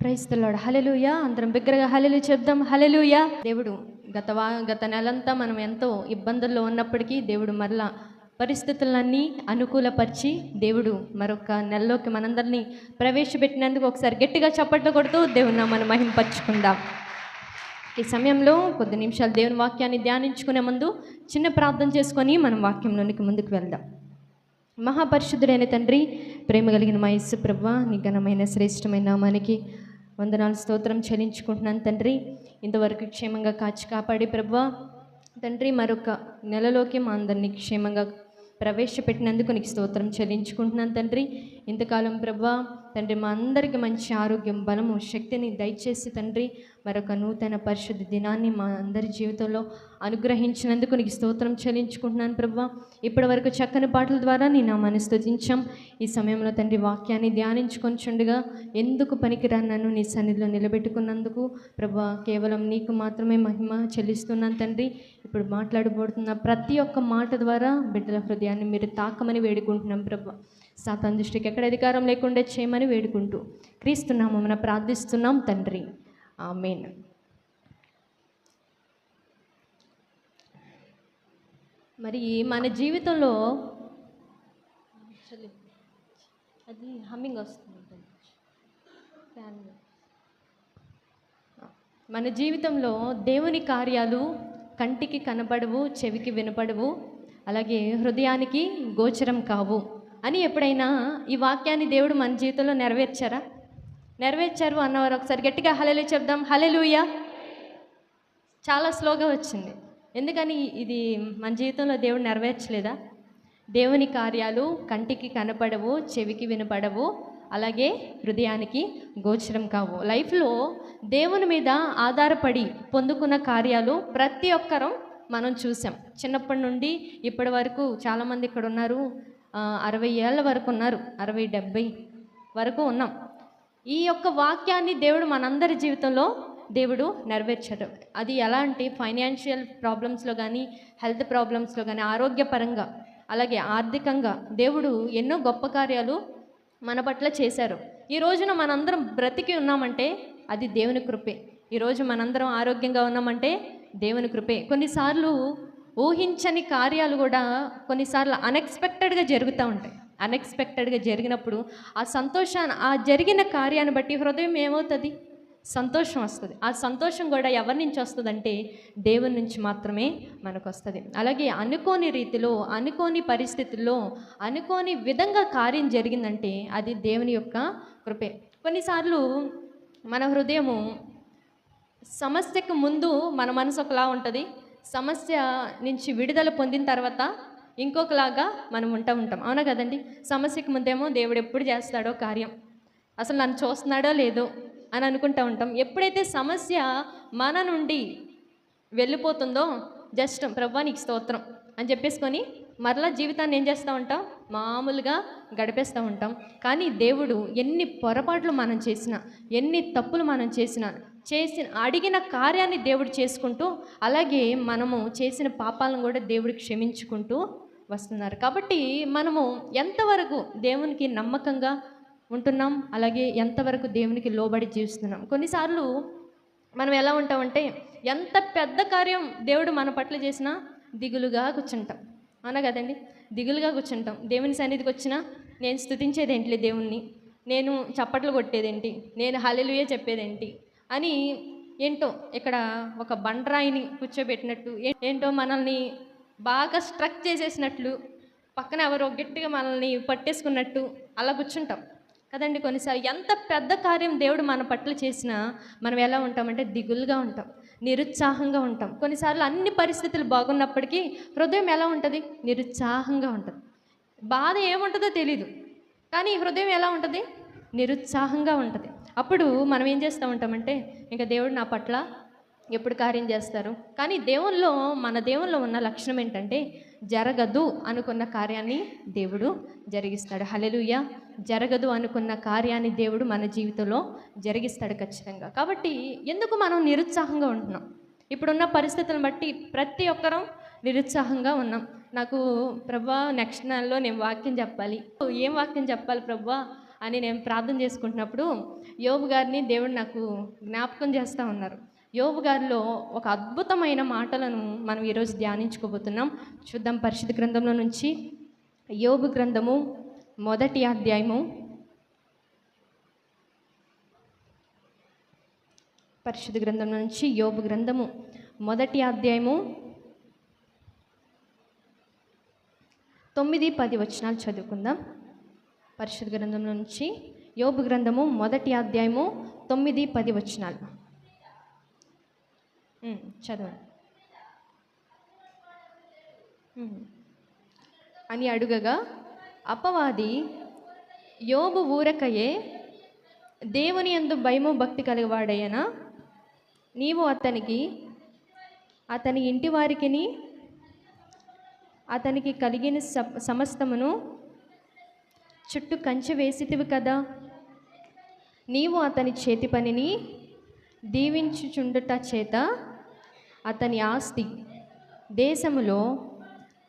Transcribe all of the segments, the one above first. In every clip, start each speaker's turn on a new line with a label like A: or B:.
A: క్రైస్తలాడు hallelujah అందరం బిగ్గరగా హలెలు చెప్దాం. హలెలుయా దేవుడు గత వా గత నెలంతా మనం ఎంతో ఇబ్బందుల్లో ఉన్నప్పటికీ దేవుడు మరలా పరిస్థితులన్నీ అనుకూలపరిచి దేవుడు మరొక నెలలోకి మనందరినీ ప్రవేశపెట్టినందుకు ఒకసారి గట్టిగా చప్పట్లు కొడుతూ దేవుని మనం మహింపరచుకుందాం. ఈ సమయంలో కొద్ది నిమిషాలు దేవుని వాక్యాన్ని ధ్యానించుకునే ముందు చిన్న ప్రార్థన చేసుకొని మనం వాక్యంలోనికి ముందుకు వెళ్దాం. మహాపరిశుద్ధుడైన తండ్రి ప్రేమ కలిగిన మా యేసు ప్రభ నీ ఘనమైన శ్రేష్టమైన నామానికి వందనాలు స్తోత్రం చెల్లించుకుంటున్నాను తండ్రి. ఇంతవరకు క్షేమంగా కాచి కాపాడి ప్రభా తండ్రి మరొక నెలలోకి మా అందరినీ క్షేమంగా ప్రవేశపెట్టినందుకు నీకు స్తోత్రం చెల్లించుకుంటున్నాను తండ్రి. ఇంతకాలం ప్రభా తండ్రి మా అందరికీ మంచి ఆరోగ్యం బలము శక్తిని దయచేసి తండ్రి మరొక నూతన పరిశుద్ధ దినాన్ని మా అందరి జీవితంలో అనుగ్రహించినందుకు నీకు స్తోత్రం చెల్లించుకుంటున్నాను ప్రభా. ఇప్పటి వరకు చక్కని పాటల ద్వారా నీ నామాన్ని స్తుతించాం. ఈ సమయంలో తండ్రి వాక్యాన్ని ధ్యానించుకొని చుండగా ఎందుకు పనికిరాని నన్ను నీ సన్నిధిలో నిలబెట్టుకున్నందుకు ప్రభా కేవలం నీకు మాత్రమే మహిమ చెల్లిస్తున్నాను తండ్రి. ఇప్పుడు మాట్లాడబోతున్న ప్రతి ఒక్క మాట ద్వారా బిడ్డల హృదయాన్ని మీరు తాకమని వేడుకుంటున్నాం ప్రభా. సాతాన్ దృష్టికి ఎక్కడ అధికారం లేకుండా చేయమని వేడుకుంటూ క్రీస్తున్నాము మనం ప్రార్థిస్తున్నాం తండ్రి. ఆమెన్. మరి మన జీవితంలో అది హమ్మింగ్ వస్తుంది మన జీవితంలో దేవుని కార్యాలు కంటికి కనపడవు చెవికి వినపడవు అలాగే హృదయానికి గోచరం కావు. అని ఎప్పుడైనా ఈ వాక్యాన్ని దేవుడు మన జీవితంలో నెరవేర్చారా? నెరవేర్చారు అన్నవారు ఒకసారి గట్టిగా హలెలు చెప్దాం. హలెలుయ చాలా స్లోగా వచ్చింది. ఎందుకని ఇది మన జీవితంలో దేవుడు నెరవేర్చలేదా? దేవుని కార్యాలు కంటికి కనపడవు చెవికి వినపడవు అలాగే హృదయానికి గోచరం కావు. లైఫ్లో దేవుని మీద ఆధారపడి పొందుకున్న కార్యాలు ప్రతి ఒక్కరం మనం చూసాం. చిన్నప్పటి నుండి ఇప్పటి వరకు చాలామంది ఇక్కడ ఉన్నారు. అరవై ఏళ్ళ వరకు ఉన్నారు అరవై డెబ్బై వరకు ఉన్నాం. ఈ యొక్క వాక్యాన్ని దేవుడు మనందరి జీవితంలో దేవుడు నెరవేర్చాడు. అది ఎలా అంటే ఫైనాన్షియల్ ప్రాబ్లమ్స్లో కానీ హెల్త్ ప్రాబ్లమ్స్లో కానీ ఆరోగ్యపరంగా అలాగే ఆర్థికంగా దేవుడు ఎన్నో గొప్ప కార్యాలు మన పట్ల చేశారు. ఈ రోజున మనందరం బ్రతికి ఉన్నామంటే అది దేవుని కృపే. ఈరోజు మనందరం ఆరోగ్యంగా ఉన్నామంటే దేవుని కృపే. కొన్నిసార్లు ఊహించని కార్యాలు కూడా కొన్నిసార్లు అన్ఎక్స్పెక్టెడ్గా జరుగుతూ ఉంటాయి. అన్ఎక్స్పెక్టెడ్గా జరిగినప్పుడు ఆ సంతోషాన్ని ఆ జరిగిన కార్యాన్ని బట్టి హృదయం ఏమవుతుంది? సంతోషం వస్తుంది. ఆ సంతోషం కూడా ఎవరి నుంచి వస్తుందంటే దేవుని నుంచి మాత్రమే మనకు వస్తుంది అలాగే అనుకోని రీతిలో అనుకోని పరిస్థితుల్లో అనుకోని విధంగా కార్యం జరిగిందంటే అది దేవుని యొక్క కృపే. కొన్నిసార్లు మన హృదయము సమస్యకు ముందు మన మనసు ఒకలా ఉంటుంది. సమస్య నుంచి విడుదల పొందిన తర్వాత ఇంకొకలాగా మనం ఉంటా ఉంటాం. అవునా కదండి? సమస్యకు ముందేమో దేవుడు ఎప్పుడు చేస్తాడో కార్యం. అసలు నన్ను చూస్తున్నాడో లేదో అని అనుకుంటా ఉంటాం. ఎప్పుడైతే సమస్య మన నుండి వెళ్ళిపోతుందో జస్ట్ ప్రభా నీకు స్తోత్రం అని చెప్పేసుకొని మరలా జీవితాన్ని ఏం చేస్తూ ఉంటాం? మామూలుగా గడిపేస్తూ ఉంటాం. కానీ దేవుడు ఎన్ని పొరపాట్లు మనం చేసినా ఎన్ని తప్పులు మనం చేసినా చేసిన అడిగిన కార్యాన్ని దేవుడు చేసుకుంటూ అలాగే మనము చేసిన పాపాలను కూడా దేవుడు క్షమించుకుంటూ వస్తున్నారు. కాబట్టి మనము ఎంతవరకు దేవునికి నమ్మకంగా ఉంటున్నాం అలాగే ఎంతవరకు దేవునికి లోబడి జీవిస్తున్నాం? కొన్నిసార్లు మనం ఎలా ఉంటామంటే ఎంత పెద్ద కార్యం దేవుడు మన పట్ల చేసినా దిగులుగా కూర్చుంటాం. అవునా కదండి? దిగులుగా కూర్చుంటాం. దేవుని సన్నిధికి వచ్చినా నేను స్థుతించేది దేవుణ్ణి? నేను చప్పట్లు కొట్టేదేంటి? నేను హలెలుయే చెప్పేదేంటి? అని ఏంటో ఇక్కడ ఒక బండరాయిని కూర్చోబెట్టినట్టు ఏంటో మనల్ని బాగా స్ట్రక్ చేసేసినట్లు పక్కన ఎవరో గట్టిగా మనల్ని పట్టేసుకున్నట్టు అలా కూర్చుంటాం. కదండి కొన్నిసార్లు ఎంత పెద్ద కార్యం దేవుడు మన పట్ల చేసినా మనం ఎలా ఉంటామంటే దిగులుగా ఉంటాం నిరుత్సాహంగా ఉంటాం. కొన్నిసార్లు అన్ని పరిస్థితులు బాగున్నప్పటికీ హృదయం ఎలా ఉంటుంది? నిరుత్సాహంగా ఉంటుంది. బాధ ఏముంటుందో తెలీదు కానీ హృదయం ఎలా ఉంటుంది? నిరుత్సాహంగా ఉంటుంది. అప్పుడు మనం ఏం చేస్తూ ఉంటామంటే ఇంకా దేవుడు నా పట్ల ఎప్పుడు కార్యం చేస్తారు? కానీ దేవుల్లో మన దేవుల్లో ఉన్న లక్షణం ఏంటంటే జరగదు అనుకున్న కార్యాన్ని దేవుడు జరిగిస్తాడు. హలెలుయ జరగదు అనుకున్న కార్యాన్ని దేవుడు మన జీవితంలో జరిగిస్తాడు ఖచ్చితంగా. కాబట్టి ఎందుకు మనం నిరుత్సాహంగా ఉంటున్నాం? ఇప్పుడున్న పరిస్థితులను బట్టి ప్రతి ఒక్కరం నిరుత్సాహంగా ఉన్నాం. నాకు ప్రభా నెక్స్ట్ నెలలో నేను వాక్యం చెప్పాలి. ఏం వాక్యం చెప్పాలి ప్రభా అని నేను ప్రార్థన చేసుకుంటున్నప్పుడు యోబు గారిని దేవుడు నాకు జ్ఞాపకం చేస్తూ ఉన్నారు. యోబు గారిలో ఒక అద్భుతమైన మాటలను మనం ఈరోజు ధ్యానించుకోబోతున్నాం. చూద్దాం పరిశుద్ధ గ్రంథంలో నుంచి యోబు గ్రంథము మొదటి అధ్యాయము. పరిశుద్ధ గ్రంథం నుంచి యోబు గ్రంథము మొదటి అధ్యాయము తొమ్మిది పది వచనాలు చదువుకుందాం. పరిశుద్ధ గ్రంథం నుంచి యోబు గ్రంథము మొదటి అధ్యాయము తొమ్మిది పది వచనాలు. ఉమ్, చదవండి. అని అడుగగా అపవాది యోబు ఊరకయే దేవుని యందు భయము భక్తి కలిగవాడయ్యనా నీవు అతనికి అతని ఇంటి వారికిని అతనికి కలిగిన సమస్తమును చుట్టూ కంచె వేసితివి కదా? నీవు అతని చేతి పనిని దీవించుచుండుట చేత అతని ఆస్తి దేశములో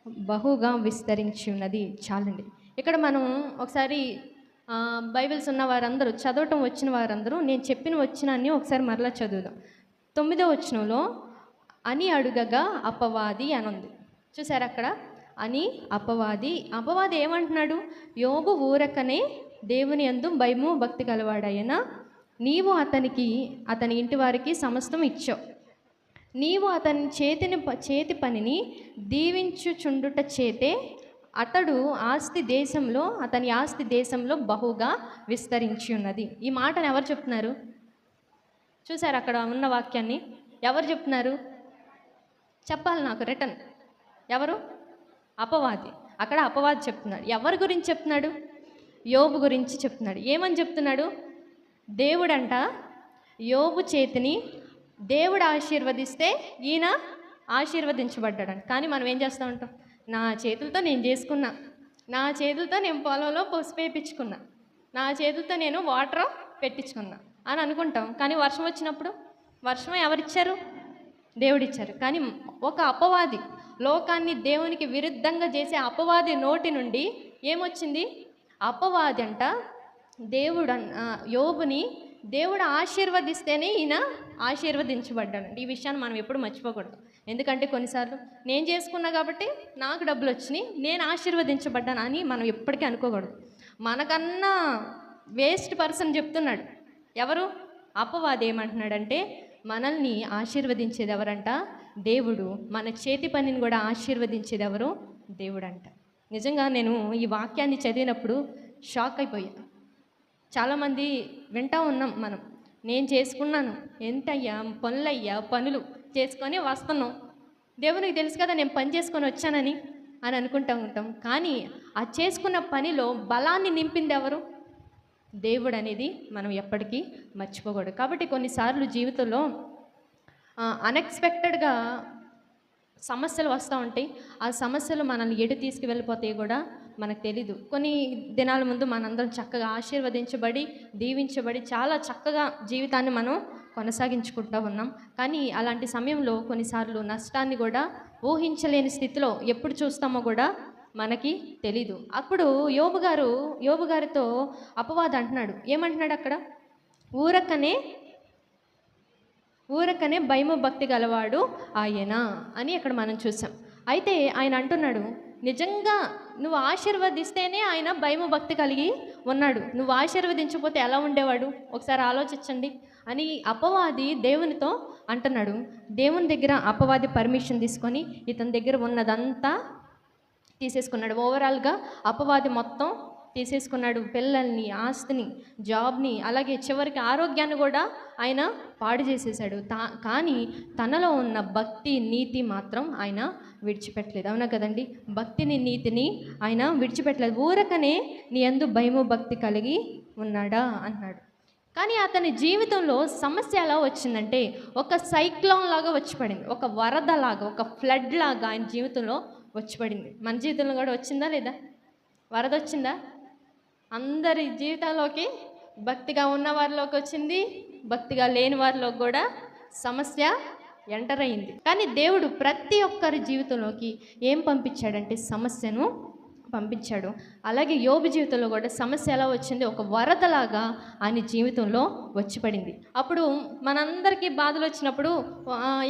A: బహుగా విస్తరించి ఉన్నది చాలండి. ఇక్కడ మనం ఒకసారి బైబిల్స్ ఉన్న వారందరూ చదవటం వచ్చిన వారందరూ నేను చెప్పిన వచ్చినాన్ని ఒకసారి మరలా చదువుదాం. తొమ్మిదో వచనంలో అని అడుగగా అపవాది అని ఉంది చూసారు అక్కడ? అని అపవాది అపవాది ఏమంటున్నాడు? యోగు ఊరకనే దేవుని అందు భయము భక్తి కలవాడైనా నీవు అతనికి అతని ఇంటి వారికి సమస్తం ఇచ్చావు. నీవు అతని చేతిని ప- చేతి పనిని దీవించుచుండుట చేతే అతడు ఆస్తి దేశంలో అతని ఆస్తి దేశంలో బహుగా విస్తరించి ఉన్నది ఈ మాటను ఎవరు చెప్తున్నారు? చూసారు అక్కడ ఉన్న వాక్యాన్ని? ఎవరు చెప్తున్నారు? చెప్పాలి నాకు రిటర్న్. ఎవరు? అపవాది. అక్కడ అపవాది చెప్తున్నాడు. ఎవరి గురించి చెప్తున్నాడు? యోబు గురించి చెప్తున్నాడు. ఏమని చెప్తున్నాడు? దేవుడంట యోబు చేతిని దేవుడు ఆశీర్వదిస్తే ఈయన ఆశీర్వదించబడ్డాడు కానీ మనం ఏం చేస్తూ ఉంటాం నా చేతులతో నేను చేసుకున్నా. నా చేతులతో నేను పొలంలో పసుపు వేయించుకున్నా. నా చేతులతో నేను వాటర్ పెట్టించుకున్నా అని అనుకుంటాం. కానీ వర్షం వచ్చినప్పుడు? వర్షం ఎవరిచ్చారు? దేవుడిచ్చారు. కానీ ఒక అపవాది లోకాన్ని దేవునికి విరుద్ధంగా చేసే అపవాది నోటి నుండి ఏమొచ్చింది? అపవాది అంట దేవుడు యోబుని దేవుడు ఆశీర్వదిస్తేనే ఈయన ఆశీర్వదించబడ్డాడు ఈ విషయాన్ని మనం ఎప్పుడు మర్చిపోకూడదు. ఎందుకంటే కొన్నిసార్లు నేను చేసుకున్నా కాబట్టి నాకు డబ్బులు వచ్చినాయి నేను ఆశీర్వదించబడ్డాను అని మనం ఎప్పటికీ అనుకోకూడదు. మనకన్నా వేస్ట్ పర్సన్ చెప్తున్నాడు. ఎవరు? అపవాది ఏమంటున్నాడంటే మనల్ని ఆశీర్వదించేది ఎవరంట దేవుడు. మన చేతి పనిని కూడా ఆశీర్వదించేది ఎవరు దేవుడంట. నిజంగా నేను ఈ వాక్యాన్ని చదివినప్పుడు షాక్ అయిపోయా. చాలామంది వింటా ఉన్నాం మనం నేను చేసుకున్నాను ఎంతయ్యా పనులయ్యా పనులు చేసుకొని వస్తున్నాం. దేవునికి తెలుసు కదా నేను పని చేసుకొని వచ్చానని అని అనుకుంటా ఉంటాం. కానీ ఆ చేసుకున్న పనిలో బలాన్ని నింపింది ఎవరు? దేవుడు అనేది మనం ఎప్పటికీ మర్చిపోకూడదు. కాబట్టి కొన్నిసార్లు జీవితంలో అన్ఎక్స్పెక్టెడ్గా సమస్యలు వస్తూ ఉంటాయి. ఆ సమస్యలు మనల్ని ఎటు తీసుకువెళ్ళిపోతాయి కూడా మనకు తెలీదు. కొన్ని దినాల ముందు మనందరం చక్కగా ఆశీర్వదించబడి దీవించబడి చాలా చక్కగా జీవితాన్ని మనం కొనసాగించుకుంటూ ఉన్నాం. కానీ అలాంటి సమయంలో కొన్నిసార్లు నష్టాన్ని కూడా ఊహించలేని స్థితిలో ఎప్పుడు చూస్తామో కూడా మనకి తెలీదు. అప్పుడు యోబు గారు యోబు గారితో అపవాదం అంటున్నాడు. ఏమంటున్నాడు అక్కడ? ఊరకనే ఊరకనే భయము భక్తి గలవాడు ఆయన అని అక్కడ మనం చూసాం. అయితే ఆయన అంటున్నాడు నిజంగా నువ్వు ఆశీర్వదిస్తేనే ఆయన భయము భక్తి కలిగి ఉన్నాడు. నువ్వు ఆశీర్వదించకపోతే ఎలా ఉండేవాడు? ఒకసారి ఆలోచించండి అని అపవాది దేవునితో అంటున్నాడు. దేవుని దగ్గర అపవాది పర్మిషన్ తీసుకొని ఇతని దగ్గర ఉన్నదంతా తీసేసుకున్నాడు. ఓవరాల్గా అపవాది మొత్తం తీసేసుకున్నాడు పిల్లల్ని ఆస్తిని జాబ్ని అలాగే చివరికి ఆరోగ్యాన్ని కూడా ఆయన పాడు చేసేసాడు తా కానీ తనలో ఉన్న భక్తి నీతి మాత్రం ఆయన విడిచిపెట్టలేదు. అవునా కదండి? భక్తిని నీతిని ఆయన విడిచిపెట్టలేదు. ఊరకనే నీ అందు భయము భక్తి కలిగి ఉన్నాడా? అన్నాడు. కానీ అతని జీవితంలో సమస్య ఎలా వచ్చిందంటే ఒక సైక్లోన్ లాగా వచ్చి పడింది ఒక వరద లాగా ఒక ఫ్లడ్ లాగా ఆయన జీవితంలో వచ్చి పడింది మన జీవితంలో కూడా వచ్చిందా లేదా? వరద వచ్చిందా? అందరి జీవితంలోకి భక్తిగా ఉన్న వారిలోకి వచ్చింది భక్తిగా లేని వారిలోకి కూడా సమస్య ఎంటర్ అయింది. కానీ దేవుడు ప్రతి ఒక్కరి జీవితంలోకి ఏం పంపించాడంటే సమస్యను పంపించాడు. అలాగే యోబు జీవితంలో కూడా సమస్య ఎలా వచ్చింది? ఒక వరదలాగా ఆయన జీవితంలో వచ్చి పడింది. అప్పుడు మనందరికీ బాధలు వచ్చినప్పుడు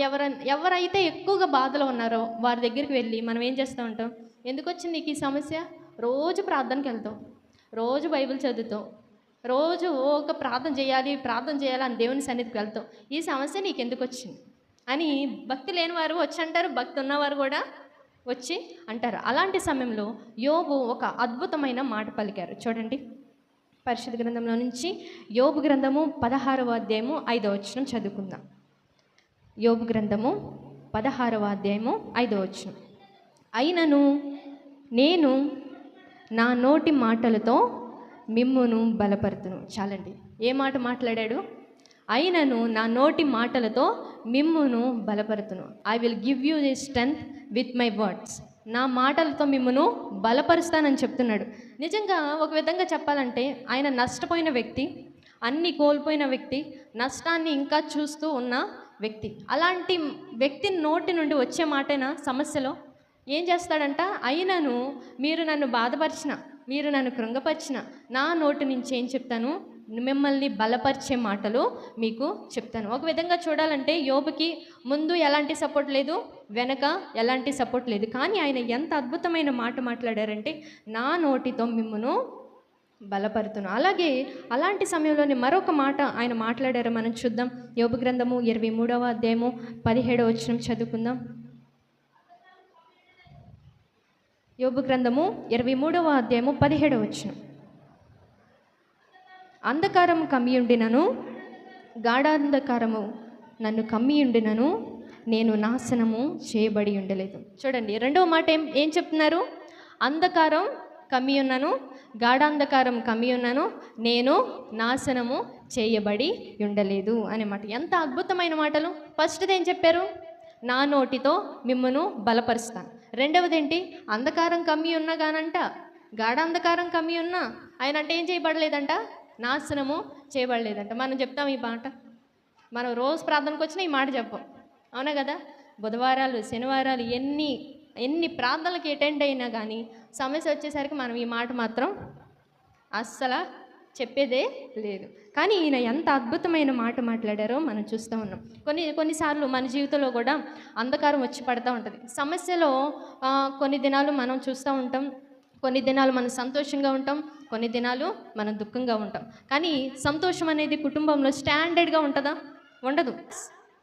A: ఎవర ఎవరైతే ఎక్కువగా బాధలో ఉన్నారో వారి దగ్గరికి వెళ్ళి మనం ఏం చేస్తూ ఉంటాం? ఎందుకు వచ్చింది నీకు ఈ సమస్య? రోజు ప్రార్థనకి వెళ్తాం. రోజు బైబిల్ చదువుతాం. రోజు ఒక ప్రార్థన చేయాలి ప్రార్థన చేయాలి అని దేవుని సన్నిధికి వెళ్తాం. ఈ సమస్య నీకు ఎందుకు వచ్చింది అని భక్తి లేని వారు వచ్చి అంటారు భక్తి ఉన్నవారు కూడా వచ్చి అంటారు. అలాంటి సమయంలో యోబు ఒక అద్భుతమైన మాట పలికారు. చూడండి. పరిశుద్ధ గ్రంథంలో నుంచి యోబు గ్రంథము పదహారవ అధ్యాయము ఐదవ వచనం చదువుకుందాం. యోబు గ్రంథము పదహారవ అధ్యాయము ఐదవ వచనం. అయినను నేను నా నోటి మాటలతో మిమ్మును బలపరుతును. చాలండి. ఏ మాట మాట్లాడాడు? అయినను నా నోటి మాటలతో మిమ్మును బలపరుతును. I will give you the strength with my words నా మాటలతో మిమ్మును బలపరుస్తానని చెప్తున్నాడు. నిజంగా ఒక విధంగా చెప్పాలంటే ఆయన నష్టపోయిన వ్యక్తి అన్ని కోల్పోయిన వ్యక్తి నష్టాన్ని ఇంకా చూస్తూ ఉన్న వ్యక్తి. అలాంటి వ్యక్తి నోటి నుండి వచ్చే మాటేనా సమస్యలో? ఏం చేస్తాడంట? అయినను మీరు నన్ను బాధపరిచిన మీరు నన్ను కృంగపరిచిన నా నోటి నుంచి ఏం చెప్తాను? మిమ్మల్ని బలపరిచే మాటలు మీకు చెప్తాను. ఒక విధంగా చూడాలంటే యోబుకి ముందు ఎలాంటి సపోర్ట్ లేదు వెనక ఎలాంటి సపోర్ట్ లేదు. కానీ ఆయన ఎంత అద్భుతమైన మాట మాట్లాడారంటే నా నోటితో మిమ్మను బలపరుతును. అలాగే అలాంటి సమయంలోనే మరొక మాట ఆయన మాట్లాడారు. మనం చూద్దాం. యోబు గ్రంథము ఇరవై మూడవ అధ్యాయము పదిహేడవ వచనం చదువుకుందాం. యోబు గ్రంథము ఇరవై మూడవ అధ్యాయము పదిహేడవ వచ్చిన అంధకారం కమ్మియుండినను గాఢాంధకారము నన్ను కమ్మియుండినను నేను నాశనము చేయబడి ఉండలేదు. చూడండి రెండవ మాట ఏం ఏం చెప్తున్నారు? అంధకారం కమ్మి ఉన్నాను గాఢాంధకారం కమ్మి ఉన్నాను నేను నాశనము చేయబడి ఉండలేదు అనే మాట. ఎంత అద్భుతమైన మాటలు. ఫస్ట్ది ఏం చెప్పారు? నా నోటితో మిమ్మను బలపరుస్తాను. రెండవది ఏంటి అంధకారం కమ్మి ఉన్నా కానంట గాఢాంధకారం కమ్మి ఉన్నా ఆయన అంటే ఏం చేయబడలేదంట? నాశనము చేయబడలేదంట. మనం చెప్తాం ఈ మాట. మనం రోజు ప్రార్థనకు వచ్చినా ఈ మాట చెప్పం. అవునా కదా? బుధవారాలు శనివారాలు ఎన్ని ఎన్ని ప్రార్థనలకు అటెండ్ అయినా కానీ సమస్య వచ్చేసరికి మనం ఈ మాట మాత్రం అస్సలు చెప్పేదే లేదు. కానీ ఈయన ఎంత అద్భుతమైన మాట మాట్లాడారో మనం చూస్తూ ఉన్నాం. కొన్ని కొన్నిసార్లు మన జీవితంలో కూడా అంధకారం వచ్చి పడుతూ ఉంటుంది. సమస్యలో కొన్ని దినాలు మనం చూస్తూ ఉంటాం. కొన్ని దినాలు మనం సంతోషంగా ఉంటాం. కొన్ని దినాలు మనం దుఃఖంగా ఉంటాం. కానీ సంతోషం అనేది కుటుంబంలో స్టాండర్డ్గా ఉంటుందా? ఉండదు.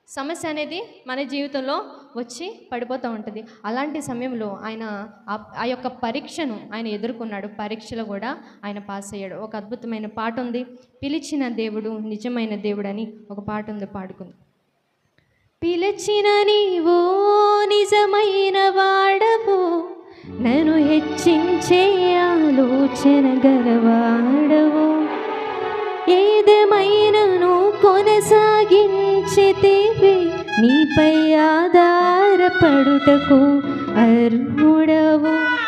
A: సమస్య అనేది మన జీవితంలో వచ్చి పడిపోతూ ఉంటుంది. అలాంటి సమయంలో ఆయన ఆ- యొక్క పరీక్షను ఆయన ఎదుర్కొన్నాడు. పరీక్షలో కూడా ఆయన పాస్ అయ్యాడు. ఒక అద్భుతమైన పాట ఉంది. పిలిచిన దేవుడు నిజమైన దేవుడు అని ఒక పాట ఉంది. పాడుకుంది. పిలిచిన నీవు నిజమైన వాడవు. నన్ను హెచ్చించే ఆలోచన గలవాడవు. ఏదేమైనను కొనసాగించితివి? నీపై ఆధారపడుటకు అర్హుడవు.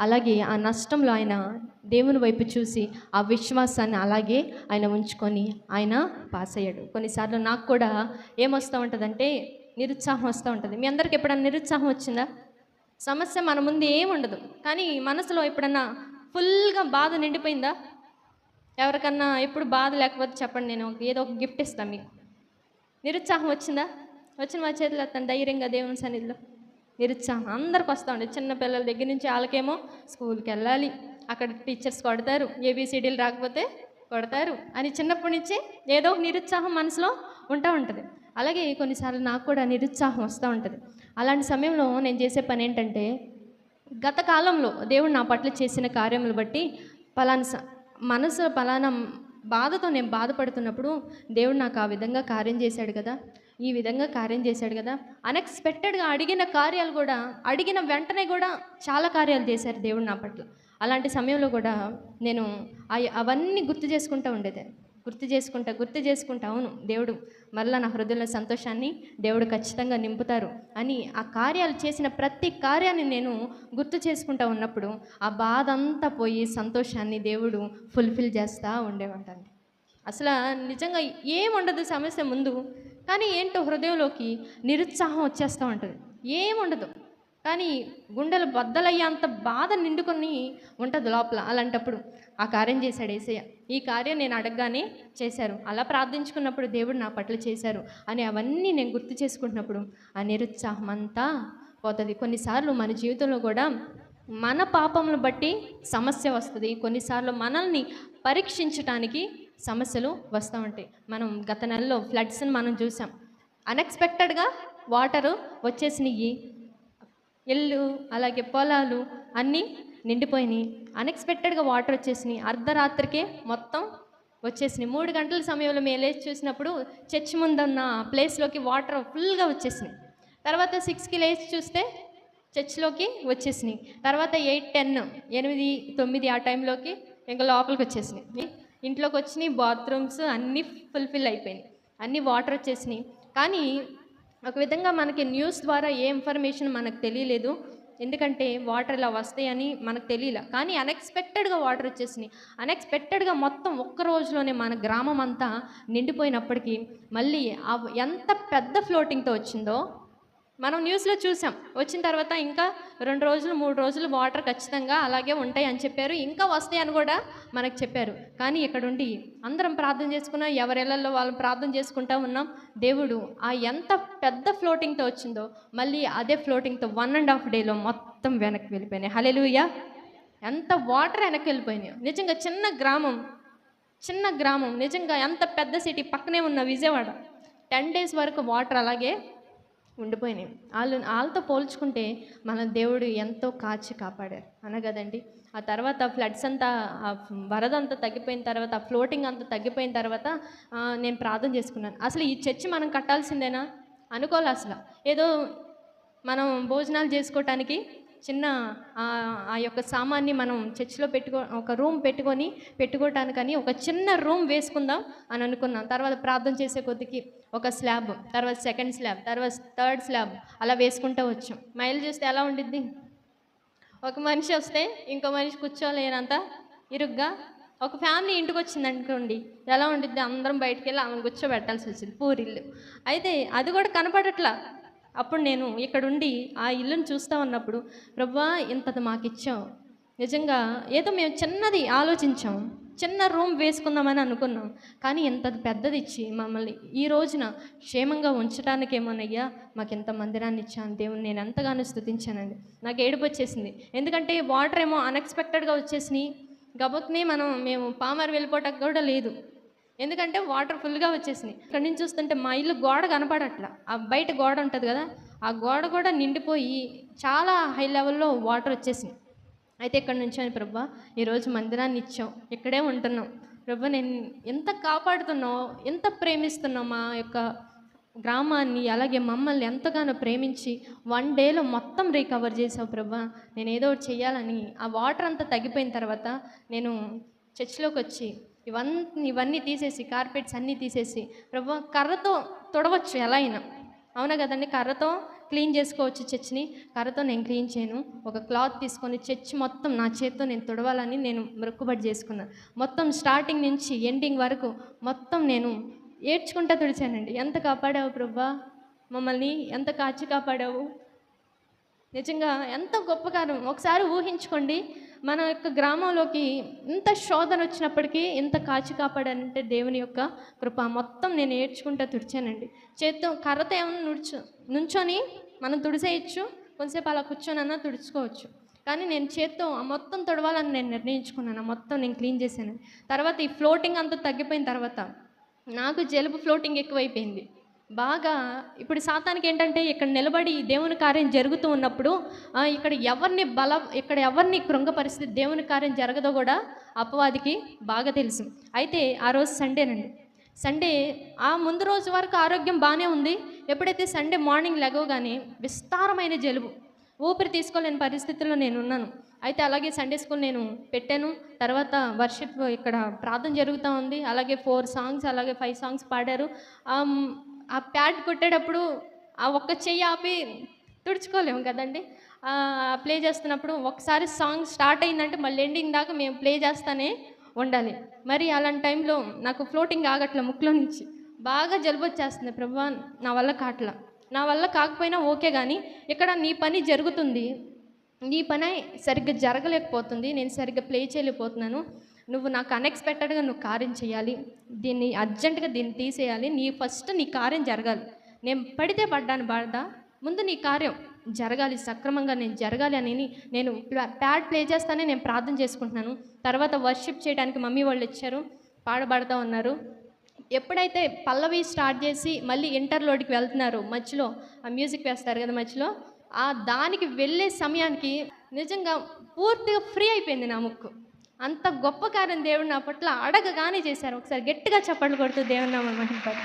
A: అలాగే ఆ నష్టంలో ఆయన దేవుని వైపు చూసి ఆ విశ్వాసాన్ని అలాగే ఆయన ఉంచుకొని ఆయన పాస్ అయ్యాడు. కొన్నిసార్లు నాకు కూడా ఏమొస్తూ ఉంటుందంటే నిరుత్సాహం వస్తూ ఉంటుంది. మీ అందరికి ఎప్పుడన్నా నిరుత్సాహం వచ్చిందా? సమస్య మన ముందు ఏముండదు కానీ మనసులో ఎప్పుడన్నా ఫుల్గా బాధ నిండిపోయిందా? ఎవరికన్నా ఎప్పుడు బాధ లేకపోతే చెప్పండి నేను ఏదో ఒక గిఫ్ట్ ఇస్తాను మీకు. నిరుత్సాహం వచ్చిందా? వచ్చిన మా చేతులు అతను ధైర్యంగా దేవుని సన్నిధిలో. నిరుత్సాహం అందరికి వస్తూ ఉండే. చిన్నపిల్లల దగ్గర నుంచి వాళ్ళకేమో స్కూల్కి వెళ్ళాలి. అక్కడ టీచర్స్ కొడతారు. ఏబీసీడీలు రాకపోతే కొడతారు అని చిన్నప్పటి నుంచే ఏదో ఒక నిరుత్సాహం మనసులో ఉంటూ ఉంటుంది. అలాగే కొన్నిసార్లు నాకు కూడా నిరుత్సాహం వస్తూ ఉంటుంది. అలాంటి సమయంలో నేను చేసే పని ఏంటంటే గత కాలంలో దేవుడు నా పట్ల చేసిన కార్యములు బట్టి పలానా స- మనసు పలానా బాధతో నేను బాధపడుతున్నప్పుడు దేవుడు నాకు ఆ విధంగా కార్యం చేశాడు కదా. ఈ విధంగా కార్యం చేశాడు కదా. అన్ఎక్స్పెక్టెడ్గా అడిగిన కార్యాలు కూడా అడిగిన వెంటనే కూడా చాలా కార్యాలు చేశారు దేవుడు నా పట్ల. అలాంటి సమయంలో కూడా నేను అవి- అవన్నీ గుర్తు చేసుకుంటూ ఉండేదే. గుర్తు చేసుకుంటా గుర్తు చేసుకుంటా అవును దేవుడు మరలా నా హృదయంలో సంతోషాన్ని దేవుడు ఖచ్చితంగా నింపుతారు అని ఆ కార్యాలు చేసిన ప్రతి కార్యాన్ని నేను గుర్తు చేసుకుంటా ఉన్నప్పుడు ఆ బాధ అంతా పోయి సంతోషాన్ని దేవుడు ఫుల్ఫిల్ చేస్తూ ఉండేవంటండి అసలు నిజంగా ఏముండదు సమస్య ముందు కానీ ఏంటో హృదయంలోకి నిరుత్సాహం వచ్చేస్తూ ఉంటుంది. ఏముండదు కానీ గుండెలు బద్దలయ్యేంత బాధ నిండుకొని ఉంటుంది లోపల అలాంటప్పుడు. ఆ కార్యం చేశాడు ఏసయ్య. ఈ కార్యం నేను అడగగానే చేశారు. అలా ప్రార్థించుకున్నప్పుడు దేవుడు నా పట్ల చేశారు అని అవన్నీ నేను గుర్తు చేసుకుంటున్నప్పుడు ఆ నిరుత్సాహం అంతా పోతుంది. కొన్నిసార్లు మన జీవితంలో కూడా మన పాపమును బట్టి సమస్య వస్తుంది. కొన్నిసార్లు మనల్ని పరీక్షించటానికి సమస్యలు వస్తూ ఉంటాయి. మనం గత నెలలో ఫ్లడ్స్ని మనం చూసాం. అన్ఎక్స్పెక్టెడ్గా వాటరు వచ్చేసినాయి ఇల్లు అలాగే పొలాలు అన్నీ నిండిపోయినాయి. అన్ఎక్స్పెక్టెడ్గా వాటర్ వచ్చేసినాయి అర్ధరాత్రికే మొత్తం వచ్చేసినాయి మూడు గంటల సమయంలో మేము లేచి చూసినప్పుడు చర్చి ముందున్న ప్లేస్లోకి వాటర్ ఫుల్గా వచ్చేసినాయి తర్వాత సిక్స్కి లేచి చూస్తే చర్చ్లోకి వచ్చేసినాయి తర్వాత ఎయిట్ టెన్ ఎనిమిది తొమ్మిది ఆ టైంలోకి ఇంకా లోపలికి వచ్చేసినాయి ఇంట్లోకి వచ్చినాయి బాత్రూమ్స్ అన్నీ ఫుల్ఫిల్ అయిపోయినాయి. అన్నీ వాటర్ వచ్చేసినాయి. కానీ ఒక విధంగా మనకి న్యూస్ ద్వారా ఏ ఇన్ఫర్మేషన్ మనకు తెలియలేదు. ఎందుకంటే వాటర్ ఇలా వస్తాయని మనకు తెలియలే. కానీ అన్ఎక్స్పెక్టెడ్గా వాటర్ వచ్చేసినాయి. అన్ఎక్స్పెక్టెడ్గా మొత్తం ఒక్క రోజులోనే మన గ్రామం అంతా నిండిపోయినప్పటికీ మళ్ళీ ఎంత పెద్ద ఫ్లోటింగ్తో వచ్చిందో మనం న్యూస్లో చూసాం వచ్చిన తర్వాత ఇంకా రెండు రోజులు మూడు రోజులు వాటర్ ఖచ్చితంగా అలాగే ఉంటాయి అని చెప్పారు. ఇంకా వస్తాయి అని కూడా మనకు చెప్పారు. కానీ ఇక్కడుండి అందరం ప్రార్థన చేసుకున్నాం ఎవరెళ్ళల్లో వాళ్ళు ప్రార్థన చేసుకుంటా ఉన్నాం. దేవుడు ఆ ఎంత పెద్ద ఫ్లోటింగ్తో వచ్చిందో మళ్ళీ అదే ఫ్లోటింగ్తో వన్ అండ్ హాఫ్ డేలో మొత్తం వెనక్కి వెళ్ళిపోయినాయి. హలెలుయా ఎంత వాటర్ వెనక్కి వెళ్ళిపోయినాయి. నిజంగా చిన్న గ్రామం చిన్న గ్రామం నిజంగా ఎంత పెద్ద సిటీ పక్కనే ఉన్న విజయవాడ. టెన్ డేస్ వరకు వాటర్ అలాగే ఉండిపోయినాయి. వాళ్ళు వాళ్ళతో పోల్చుకుంటే మన దేవుడు ఎంతో కాచి కాపాడారు. అనగదండి ఆ తర్వాత ఫ్లడ్స్ అంతా ఆ వరద అంతా తగ్గిపోయిన తర్వాత ఆ ఫ్లోటింగ్ అంతా తగ్గిపోయిన తర్వాత నేను ప్రార్థన చేసుకున్నాను. అసలు ఈ చర్చి మనం కట్టాల్సిందేనా? అనుకోలే అసలు. ఏదో మనం భోజనాలు చేసుకోవటానికి చిన్న ఆ యొక్క సామాన్ని మనం చర్చిలో పెట్టుకో ఒక రూమ్ పెట్టుకొని పెట్టుకోవటానికని ఒక చిన్న రూమ్ వేసుకుందాం అని అనుకున్నాం. తర్వాత ప్రార్థన చేసే కొద్దికి ఒక స్లాబ్ తర్వాత సెకండ్ స్లాబ్ తర్వాత థర్డ్ స్లాబ్ అలా వేసుకుంటూ వచ్చాం. మైలు చూస్తే ఎలా ఉండిద్ది? ఒక మనిషి వస్తే ఇంకో మనిషి కూర్చోలేనంత ఇరుగ్గా. ఒక ఫ్యామిలీ ఇంటికి వచ్చింది అనుకోండి ఎలా ఉండిద్ది? అందరం బయటికి వెళ్ళి ఆమెను కూర్చోబెట్టాల్సి వచ్చింది పూరిల్లు. అయితే అది కూడా కనపడట్లా. అప్పుడు నేను ఇక్కడుండి ఆ ఇల్లుని చూస్తూ ఉన్నప్పుడు ప్రవ్వా ఇంతది మాకు ఇచ్చావు నిజంగా ఏదో మేము చిన్నది ఆలోచించాం. చిన్న రూమ్ వేసుకుందామని అనుకున్నాం. కానీ ఇంత పెద్దది ఇచ్చి మమ్మల్ని ఈ రోజున క్షేమంగా ఉంచడానికేమోనయ్యా మాకు ఇంత మందిరాన్ని ఇచ్చాను దేవుని నేను ఎంతగానో స్థుతించానండి నాకు ఏడుపు వచ్చేసింది ఎందుకంటే వాటర్ ఏమో అన్ఎక్స్పెక్టెడ్గా వచ్చేసినాయి. గబక్నే మనం మేము పామర్ వెళ్ళిపోవటానికి కూడా లేదు. ఎందుకంటే వాటర్ ఫుల్గా వచ్చేసినాయి. ఇక్కడ నుంచి చూస్తుంటే మా ఇల్లు గోడ కనపడట్లా. ఆ బయట గోడ ఉంటుంది కదా ఆ గోడ కూడా నిండిపోయి చాలా హై లెవెల్లో వాటర్ వచ్చేసింది అయితే ఇక్కడ అని ప్రభా ఈరోజు మందిరాన్ని ఇచ్చాం. ఇక్కడే ఉంటున్నాం. ప్రభా నేను ఎంత కాపాడుతున్నావు ఎంత ప్రేమిస్తున్నావు మా యొక్క గ్రామాన్ని అలాగే మమ్మల్ని ఎంతగానో ప్రేమించి వన్ డేలో మొత్తం రీకవర్ చేసావు ప్రభా. నేను ఏదో ఒకటి చేయాలని ఆ వాటర్ అంతా తగ్గిపోయిన తర్వాత నేను చర్చిలోకి వచ్చి ఇవన్నీ ఇవన్నీ తీసేసి కార్పెట్స్ అన్నీ తీసేసి ప్రభు కర్రతో తొడవచ్చు ఎలా అయినా. అవునా కదండి? కర్రతో క్లీన్ చేసుకోవచ్చు చర్చ్ని. కర్రతో నేను క్లీన్ చేయను. ఒక క్లాత్ తీసుకొని చర్చ్ మొత్తం నా చేత్తో నేను తుడవాలని నేను మొక్కుబడి చేసుకున్నాను మొత్తం స్టార్టింగ్ నుంచి ఎండింగ్ వరకు మొత్తం నేను ఏడ్చుకుంటా తుడిచానండి. ఎంత కాపాడావు ప్రభా? మమ్మల్ని ఎంత కాచి కాపాడావు? నిజంగా ఎంత గొప్ప కారం ఒకసారి ఊహించుకోండి. మన యొక్క గ్రామంలోకి ఇంత శోధన వచ్చినప్పటికీ ఇంత కాచి కాపాడానంటే దేవుని యొక్క కృప. మొత్తం నేను ఏడ్చుకుంటా తుడిచానండి. చేత్తో కర్రతో ఏమన్నా నుడుచు నుంచొని మనం తుడిసేయచ్చు కొంతసేపు అలా కూర్చొనన్నా తుడుచుకోవచ్చు. కానీ నేను చేత్తో ఆ మొత్తం తొడవాలని నేను నిర్ణయించుకున్నాను. మొత్తం నేను క్లీన్ చేశాను. తర్వాత ఈ ఫ్లోటింగ్ అంతా తగ్గిపోయిన తర్వాత నాకు జలుబు ఫ్లోటింగ్ ఎక్కువైపోయింది. బాగా ఇప్పుడు సాతానికి ఏంటంటే ఇక్కడ నిలబడి దేవుని కార్యం జరుగుతూ ఉన్నప్పుడు ఇక్కడ ఎవరిని బల ఇక్కడ ఎవరిని కృంగ పరిస్థితి దేవుని కార్యం జరగదో కూడా అపవాదికి బాగా తెలుసు. అయితే ఆ రోజు సండేనండి సండే ఆ ముందు రోజు వరకు ఆరోగ్యం బాగానే ఉంది. ఎప్పుడైతే సండే మార్నింగ్ లెగవగానే విస్తారమైన జలుబు ఊపిరి తీసుకోలేని పరిస్థితుల్లో నేను ఉన్నాను. అయితే అలాగే సండే స్కూల్ నేను పెట్టాను. తర్వాత వర్షిప్ ఇక్కడ ప్రార్థన జరుగుతూ ఉంది. అలాగే ఫోర్ సాంగ్స్ అలాగే ఫైవ్ సాంగ్స్ పాడారు. ఆ ప్యాడ్ కొట్టేటప్పుడు ఆ ఒక్క చెయ్యి ఆపి తుడుచుకోలేము కదండి. ప్లే చేస్తున్నప్పుడు ఒకసారి సాంగ్ స్టార్ట్ అయిందంటే మళ్ళీ ఎండింగ్ దాకా మేము ప్లే చేస్తానే ఉండాలి. మరి అలాంటి టైంలో నాకు ఫ్లోటింగ్ ఆగట్ల ముక్కులో నుంచి. బాగా జలుబు వచ్చేస్తుంది ప్రభా నా వల్ల కాట్ల. నా వల్ల కాకపోయినా ఓకే కానీ ఇక్కడ నీ పని జరుగుతుంది. నీ పని సరిగ్గా జరగలేకపోతుంది. నేను సరిగ్గా ప్లే చేయలేకపోతున్నాను. నువ్వు నాకు అన్ఎక్స్పెక్టెడ్గా నువ్వు కార్యం చేయాలి. దీన్ని అర్జెంటుగా దీన్ని తీసేయాలి. నీ ఫస్ట్ నీ కార్యం జరగాలి. నేను పడితే పడ్డాను బాధ ముందు నీ కార్యం జరగాలి. సక్రమంగా నేను జరగాలి అని నేను ప్లా- ప్యాడ్ ప్లే చేస్తానే నేను ప్రార్థన చేసుకుంటున్నాను. తర్వాత వర్షిప్ చేయడానికి మమ్మీ వాళ్ళు ఇచ్చారు పాడబడతా ఉన్నారు. ఎప్పుడైతే పల్లవి స్టార్ట్ చేసి మళ్ళీ ఇంటర్లోడ్కి వెళ్తున్నారు మధ్యలో ఆ మ్యూజిక్ వేస్తారు కదా మధ్యలో ఆ దానికి వెళ్ళే సమయానికి నిజంగా పూర్తిగా ఫ్రీ అయిపోయింది నా ముక్కు. అంత గొప్ప కార్యం దేవుడు నా పట్ల అడగగానే చేశారు. ఒకసారి గట్టిగా చప్పట్లు కొడుతూ దేవుని నా మహిమపడు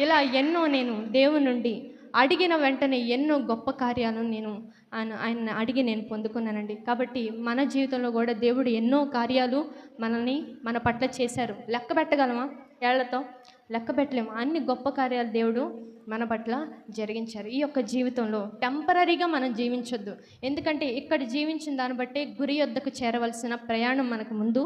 A: ఇలా ఎన్నో నేను దేవుని నుండి అడిగిన వెంటనే ఎన్నో గొప్ప కార్యాలను నేను ఆయన ఆయన అడిగి నేను పొందుకున్నానండి. కాబట్టి మన జీవితంలో కూడా దేవుడు ఎన్నో కార్యాలు మనల్ని మన పట్ల చేశారు. లెక్క పెట్టగలమా? ఏళ్ళతో? లెక్క పెట్టలేము. అన్ని గొప్ప కార్యాలు దేవుడు మన పట్ల జరిగించారు. ఈ యొక్క జీవితంలో టెంపరీగా మనం జీవించొద్దు. ఎందుకంటే ఇక్కడ జీవించిన దాన్ని బట్టే గురి యొద్దకు చేరవలసిన ప్రయాణం మనకు ముందు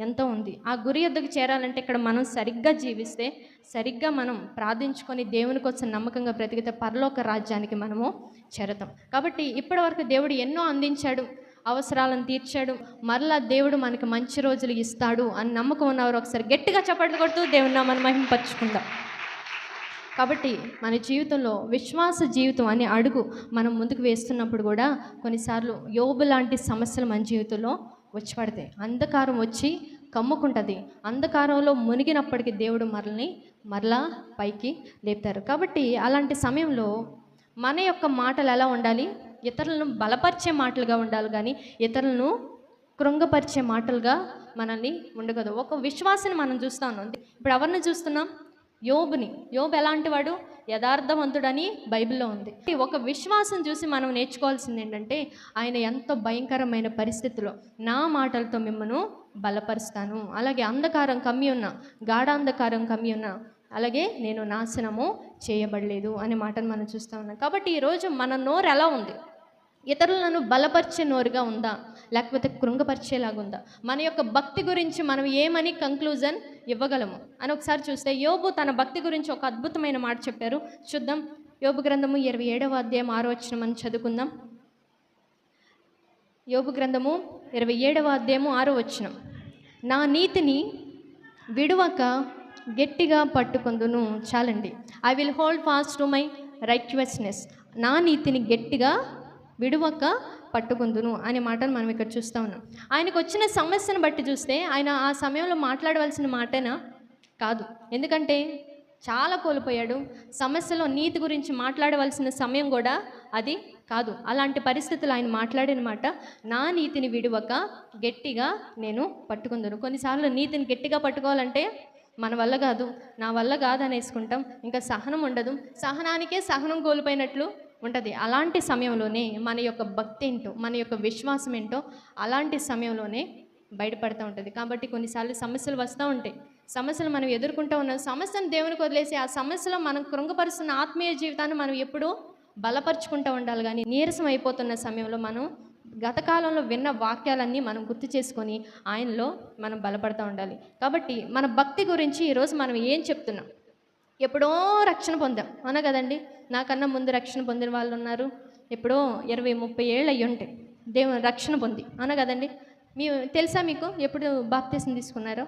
A: ఎంతో ఉంది. ఆ గురి యొద్దకు చేరాలంటే ఇక్కడ మనం సరిగ్గా జీవిస్తే సరిగ్గా మనం ప్రార్థించుకొని దేవుని కోసం నమ్మకంగా బ్రతికితే పరలోక రాజ్యానికి మనము చేరతాం. కాబట్టి ఇప్పటివరకు దేవుడు ఎన్నో అందించాడు. అవసరాలను తీర్చాడు. మరలా దేవుడు మనకి మంచి రోజులు ఇస్తాడు అని నమ్మకం ఉన్నవారు ఒకసారి గట్టిగా చప్పట్లు కొడుతూ దేవుని మనం మహింపరచుకుందాం. కాబట్టి మన జీవితంలో విశ్వాస జీవితం అనే అడుగు మనం ముందుకు వేస్తున్నప్పుడు కూడా కొన్నిసార్లు యోబు లాంటి సమస్యలు మన జీవితంలో వచ్చి పడతాయి. అంధకారం వచ్చి కమ్ముకుంటుంది. అంధకారంలో మునిగినప్పటికీ దేవుడు మనల్ని మరలా పైకి లేపుతారు. కాబట్టి అలాంటి సమయంలో మన యొక్క మాటలు ఎలా ఉండాలి? ఇతరులను బలపరిచే మాటలుగా ఉండాలి కానీ ఇతరులను కృంగపరిచే మాటలుగా మనల్ని ఉండకూడదు. ఒక విశ్వాసాన్ని మనం చూస్తా ఉన్నాం ఇప్పుడు ఎవరిని చూస్తున్నాం? యోబుని. యోబు ఎలాంటి వాడు? యథార్థవంతుడని బైబిల్లో ఉంది. ఒక విశ్వాసం చూసి మనం నేర్చుకోవాల్సింది ఏంటంటే ఆయన ఎంతో భయంకరమైన పరిస్థితిలో నా మాటలతో మిమ్మను బలపరుస్తాను. అలాగే అంధకారం కమ్మి ఉన్న గాఢాంధకారం కమ్మి ఉన్న అలాగే నేను నాశనము చేయబడలేదు అనే మాటను మనం చూస్తూ ఉన్నాం. కాబట్టి ఈరోజు మన నోరు ఎలా ఉంది? ఇతరులను బలపరిచే నోరుగా ఉందా? లేకపోతే కృంగపరిచేలాగా ఉందా? మన యొక్క భక్తి గురించి మనం ఏమని కంక్లూజన్ ఇవ్వగలము? అని ఒకసారి చూస్తే యోబు తన భక్తి గురించి ఒక అద్భుతమైన మాట చెప్పారు. చూద్దాం. యోబు గ్రంథము ఇరవై ఏడవ అధ్యాయం ఆరో వచ్చిన మనం చదువుకుందాం. యోబు గ్రంథము ఇరవై ఏడవ అధ్యాయము ఆరో వచ్చినం నా నీతిని విడువక గట్టిగా పట్టుకుందును. చాలండి. I will hold fast to my righteousness నా నీతిని గట్టిగా విడువక పట్టుకుందును అనే మాటను మనం ఇక్కడ చూస్తూ ఉన్నాం. ఆయనకు వచ్చిన సమస్యను బట్టి చూస్తే ఆయన ఆ సమయంలో మాట్లాడవలసిన మాటేనా? కాదు. ఎందుకంటే చాలా కోల్పోయాడు. సమస్యలో నీతి గురించి మాట్లాడవలసిన సమయం కూడా అది కాదు. అలాంటి పరిస్థితులు ఆయన మాట్లాడిన మాట నా నీతిని విడువక గట్టిగా నేను పట్టుకుందును. కొన్నిసార్లు నీతిని గట్టిగా పట్టుకోవాలంటే మన వల్ల కాదు. నా వల్ల కాదు అనేసుకుంటాం ఇంకా సహనం ఉండదు. సహనానికే సహనం కోల్పోయినట్లు ఉంటుంది. అలాంటి సమయంలోనే మన యొక్క భక్తి ఏంటో మన యొక్క విశ్వాసం ఏంటో అలాంటి సమయంలోనే బయటపడుతూ ఉంటుంది. కాబట్టి కొన్నిసార్లు సమస్యలు వస్తూ ఉంటాయి. సమస్యలు మనం ఎదుర్కొంటూ ఉన్న. సమస్యను దేవునికి వదిలేసి ఆ సమస్యలో మనం కృంగపరుస్తున్న ఆత్మీయ జీవితాన్ని మనం ఎప్పుడూ బలపరుచుకుంటూ ఉండాలి. కానీ నీరసం అయిపోతున్న సమయంలో మనం గతకాలంలో విన్న వాక్యాలన్నీ మనం గుర్తు చేసుకొని ఆయనలో మనం బలపడుతూ ఉండాలి. కాబట్టి మన భక్తి గురించి ఈరోజు మనం ఏం చెప్తున్నాం? ఎప్పుడో రక్షణ పొందాం. అవునా కదండి? నాకన్నా ముందు రక్షణ పొందిన వాళ్ళు ఉన్నారు. ఎప్పుడో ఇరవై ముప్పై ఏళ్ళు అయ్యి ఉంటాయి దేవుని రక్షణ పొంది. అవునా కదండి? మీ తెలుసా మీకు ఎప్పుడు బాప్తీసం తీసుకున్నారో?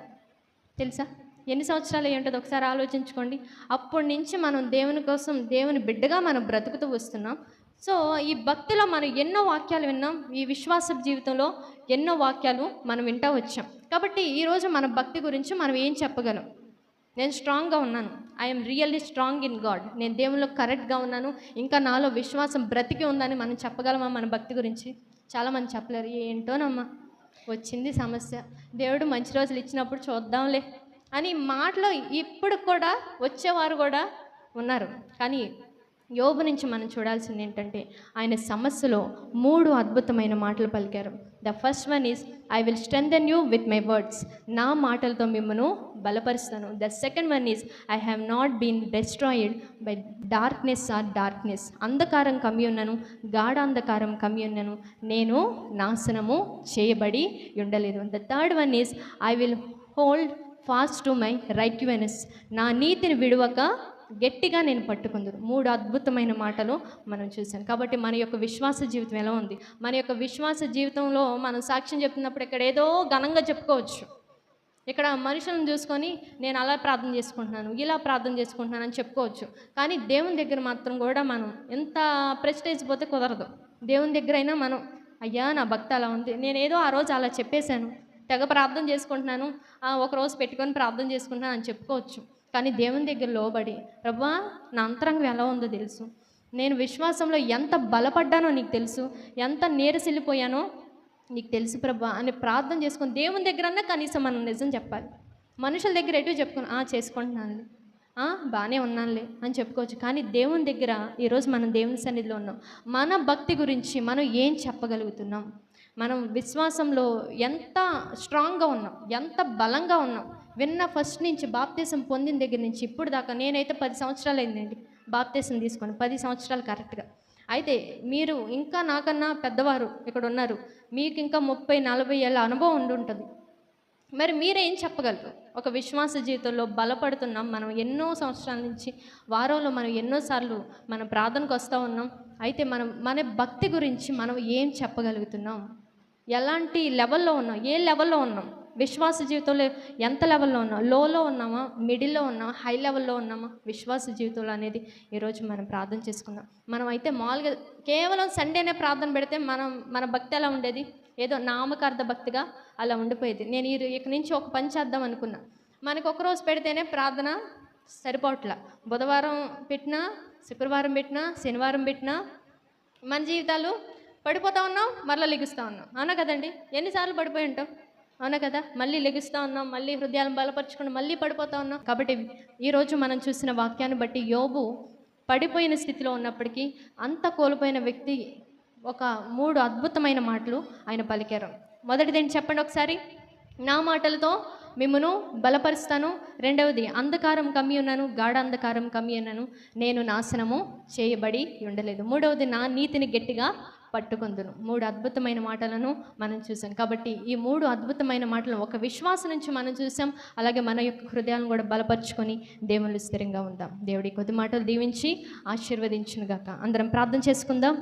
A: తెలుసా? ఎన్ని సంవత్సరాలు అయ్యి ఉంటుంది ఒకసారి ఆలోచించుకోండి. అప్పటి నుంచి మనం దేవుని కోసం దేవుని బిడ్డగా మనం బ్రతుకుతూ వస్తున్నాం. సో ఈ భక్తిలో మనం ఎన్నో వాక్యాలు విన్నాం. ఈ విశ్వాస జీవితంలో ఎన్నో వాక్యాలు మనం వింటూ వచ్చాం. కాబట్టి ఈరోజు మన భక్తి గురించి మనం ఏం చెప్పగలం? నేను స్ట్రాంగ్గా ఉన్నాను. I'm really strong in God నేను దేవునిలో కరెక్ట్గా ఉన్నాను. ఇంకా నాలో విశ్వాసం బ్రతికి ఉందని మనం చెప్పగలమా మన భక్తి గురించి? చాలామంది చెప్పలేరు. ఏంటోనమ్మా? వచ్చింది సమస్య. దేవుడు మంచి రోజులు ఇచ్చినప్పుడు చూద్దాంలే అని మాటలో ఇప్పుడు కూడా వచ్చేవారు కూడా ఉన్నారు. కానీ యోబు నుంచి మనం చూడాల్సింది ఏంటంటే ఆయన సమస్యలో మూడు అద్భుతమైన మాటలు పలికారు. The first one is I will strengthen you with my words నా మాటలతో మిమ్మను బలపరుస్తాను. The second one is I have not been destroyed by darkness or darkness అంధకారం కమ్మి ఉన్నాను గాఢ అంధకారం కమ్మి ఉన్నాను. నేను నాశనము చేయబడి ఉండలేదు. The third one is I will hold fast to my righteousness నా నీతిని విడువక గట్టిగా నేను పట్టుకుందరు. మూడు అద్భుతమైన మాటలు మనం చూసాం కాబట్టి మన యొక్క విశ్వాస జీవితం ఎలా ఉంది? మన యొక్క విశ్వాస జీవితంలో మనం సాక్ష్యం చెప్తున్నప్పుడు ఇక్కడ ఏదో ఘనంగా చెప్పుకోవచ్చు. ఇక్కడ మనుషులను చూసుకొని నేను అలా ప్రార్థన చేసుకుంటున్నాను ఇలా ప్రార్థన చేసుకుంటున్నాను అని చెప్పుకోవచ్చు. కానీ దేవుని దగ్గర మాత్రం కూడా మనం ఎంత ప్రెస్టేజ్ పోతే కుదరదు. దేవుని దగ్గర అయినా మనం అయ్యా నా భక్తి అలా ఉంది. నేను ఏదో ఆ రోజు అలా చెప్పేశాను. తెగ ప్రార్థన చేసుకుంటున్నాను. ఒక రోజు పెట్టుకొని ప్రార్థన చేసుకుంటున్నాను అని చెప్పుకోవచ్చు. కానీ దేవుని దగ్గర లోబడి ప్రభా నా అంతరంగం ఎలా ఉందో తెలుసు. నేను విశ్వాసంలో ఎంత బలపడ్డానో నీకు తెలుసు. ఎంత నీరసిల్లిపోయానో నీకు తెలుసు ప్రభా అని ప్రార్థన చేసుకుని దేవుని దగ్గరన్నా కనీసం మనం నిజం చెప్పాలి. మనుషుల దగ్గర ఎటు చెప్పుకుని ఆ చేసుకుంటున్నానులే. బాగానే ఉన్నానులే అని చెప్పుకోవచ్చు. కానీ దేవుని దగ్గర ఈరోజు మనం దేవుని సన్నిధిలో ఉన్నాం. మన భక్తి గురించి మనం ఏం చెప్పగలుగుతున్నాం? మనం విశ్వాసంలో ఎంత స్ట్రాంగ్గా ఉన్నాం ఎంత బలంగా ఉన్నాం. విన్న ఫస్ట్ నుంచి బాప్తీసం పొందిన దగ్గర నుంచి ఇప్పుడు దాకా నేనైతే పది సంవత్సరాలు అయిందండి బాప్తీసం తీసుకొని పది సంవత్సరాలు కరెక్ట్గా. అయితే మీరు ఇంకా నాకన్నా పెద్దవారు ఇక్కడ ఉన్నారు మీకు ఇంకా ముప్పై నలభై ఏళ్ళ అనుభవం ఉండి ఉంటుంది. మరి మీరేం చెప్పగలరు? ఒక విశ్వాస జీవితంలో బలపడుతున్నాం మనం ఎన్నో సంవత్సరాల నుంచి వారంలో మనం ఎన్నోసార్లు మనం ప్రార్థనకు వస్తూ ఉన్నాం. అయితే మనం మన భక్తి గురించి మనం ఏం చెప్పగలుగుతున్నాం? ఎలాంటి లెవెల్లో ఉన్నాం? ఏ లెవెల్లో ఉన్నాం? విశ్వాస జీవితంలో ఎంత లెవెల్లో ఉన్నాం? లోలో ఉన్నామా? మిడిల్లో ఉన్నామా? హై లెవెల్లో ఉన్నామా? విశ్వాస జీవితంలో అనేది ఈరోజు మనం ప్రార్థన చేసుకుందాం. మనం అయితే మామూలుగా కేవలం సండేనే ప్రార్థన పెడితే మనం మన భక్తి ఎలా ఉండేది? ఏదో నామకార్థ భక్తిగా అలా ఉండిపోయేది. నేను ఈ ఇక నుంచి ఒక పని చేద్దాం అనుకున్నా. మనకు ఒక రోజు పెడితేనే ప్రార్థన సరిపోవట్లా. బుధవారం పెట్టినా శుక్రవారం పెట్టినా శనివారం పెట్టినా మన జీవితాలు పడిపోతా ఉన్నాం మరలా లెగుస్తూ ఉన్నాం అవునా కదండి? ఎన్నిసార్లు పడిపోయి ఉంటాం అవునా కదా? మళ్ళీ లెగుస్తూ ఉన్నాం మళ్ళీ హృదయాలను బలపరుచుకుని మళ్ళీ పడిపోతా ఉన్నాం కాబట్టి ఈరోజు మనం చూసిన వాక్యాన్ని బట్టి యోబు పడిపోయిన స్థితిలో ఉన్నప్పటికీ అంత కోల్పోయిన వ్యక్తి ఒక మూడు అద్భుతమైన మాటలు ఆయన పలికారు. మొదటిది ఏంటి చెప్పండి ఒకసారి? నా మాటలతో మిమ్మను బలపరుస్తాను. రెండవది అంధకారం కమ్మి ఉన్నాను గాఢ అంధకారం కమ్మి ఉన్నాను నేను నాశనము చేయబడి ఉండలేదు. మూడవది నా నీతిని గట్టిగా పట్టుకుందును. మూడు అద్భుతమైన మాటలను మనం చూసాం. కాబట్టి ఈ మూడు అద్భుతమైన మాటలను ఒక విశ్వాసం నుంచి మనం చూసాం. అలాగే మన యొక్క హృదయాలను కూడా బలపరుచుకొని దేవుళ్ళు స్థిరంగా ఉందాం. దేవుడి కొద్ది మాటలు దీవించి ఆశీర్వదించునుగాక. అందరం ప్రార్థన చేసుకుందాం.